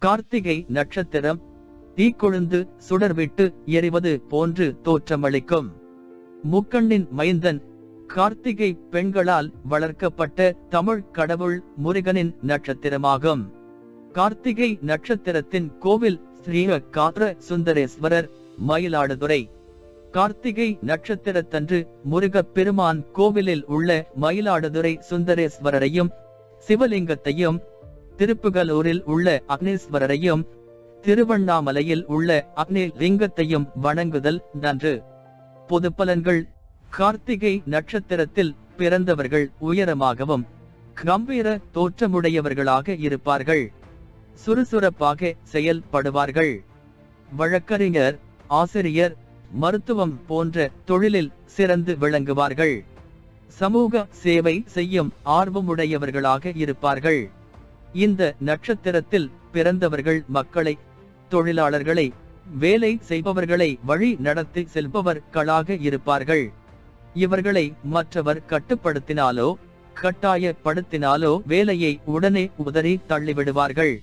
கார்த்திகை நட்சத்திரம். தீக்கொழுந்து சுடர்விட்டு எறிவது போன்று தோற்றமளிக்கும். முக்கண்ணின் மைந்தன் கார்த்திகை பெண்களால் வளர்க்கப்பட்ட தமிழ் கடவுள் முருகனின் நட்சத்திரமாகும். கார்த்திகை நட்சத்திரத்தின் கோவில் ஸ்ரீ காத்ர சுந்தரேஸ்வரர் மயிலாடுதுறை. கார்த்திகை நட்சத்திரத்தன்று முருகப் பெருமான் கோவிலில் உள்ள மயிலாடுதுறை சுந்தரேஸ்வரரையும் சிவலிங்கத்தையும் திருப்புகலூரில் உள்ள அக்னீஸ்வரரையும் திருவண்ணாமலையில் உள்ள அக்னி லிங்கத்தையும் வணங்குதல் நன்று. பொது பலன்கள் கார்த்திகை நட்சத்திரத்தில் பிறந்தவர்கள் உயரமாகவும் கம்பீர தோற்றமுடையவர்களாக இருப்பார்கள். சுறுசுறுப்பாக செயல்படுவார்கள். வழக்கறிஞர் ஆசிரியர் மருத்துவம் போன்ற தொழிலில் சிறந்து விளங்குவார்கள். சமூக சேவை செய்யும் ஆர்வமுடையவர்களாக இருப்பார்கள். இந்த நட்சத்திரத்தில் பிறந்தவர்கள் மக்களை தொழிலாளர்களை வேலை செய்பவர்களை வழி நடத்தி செல்பவர்களாக இருப்பார்கள். இவர்களை மற்றவர் கட்டுப்படுத்தினாலோ கட்டாயப்படுத்தினாலோ வேலையை உடனே உதறி தள்ளிவிடுவார்கள்.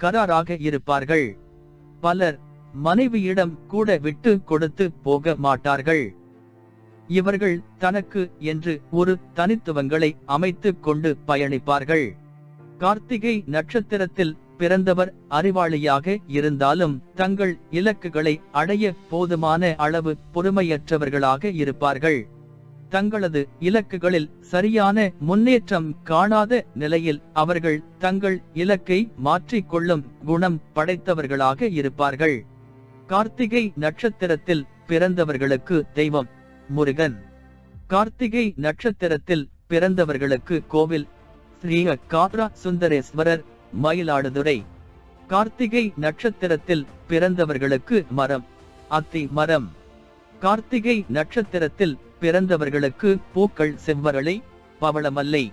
கராராக இருப்பார்கள். பலர் மனைவியிடம் கூட விட்டு கொடுத்து போக மாட்டார்கள். இவர்கள் தனக்கு என்று ஒரு தனித்துவங்களை அமைத்து கொண்டு பயணிப்பார்கள். கார்த்திகை நட்சத்திரத்தில் பிறந்தவர் அறிவாளியாக இருந்தாலும் தங்கள் இலக்குகளை அடைய போதுமான அளவு பொறுமையற்றவர்களாக இருப்பார்கள். தங்களது இலக்குகளில் சரியான முன்னேற்றம் காணாத நிலையில் அவர்கள் தங்கள் இலக்கை மாற்றிக்கொள்ளும் குணம் படைத்தவர்களாக இருப்பார்கள். கார்த்திகை நட்சத்திரத்தில் பிறந்தவர்களுக்கு தெய்வம் முருகன். கார்த்திகை நட்சத்திரத்தில் பிறந்தவர்களுக்கு கோவில் ஸ்ரீ காத்ரா சுந்தரேஸ்வரர் மயிலாடுதுறை. கார்த்திகை நட்சத்திரத்தில் பிறந்தவர்களுக்கு மரம். அத்தி மரம். கார்த்திகை நட்சத்திரத்தில் பிறந்தவர்களுக்கு பூக்கள் செவ்வரளை பவளமல்லை.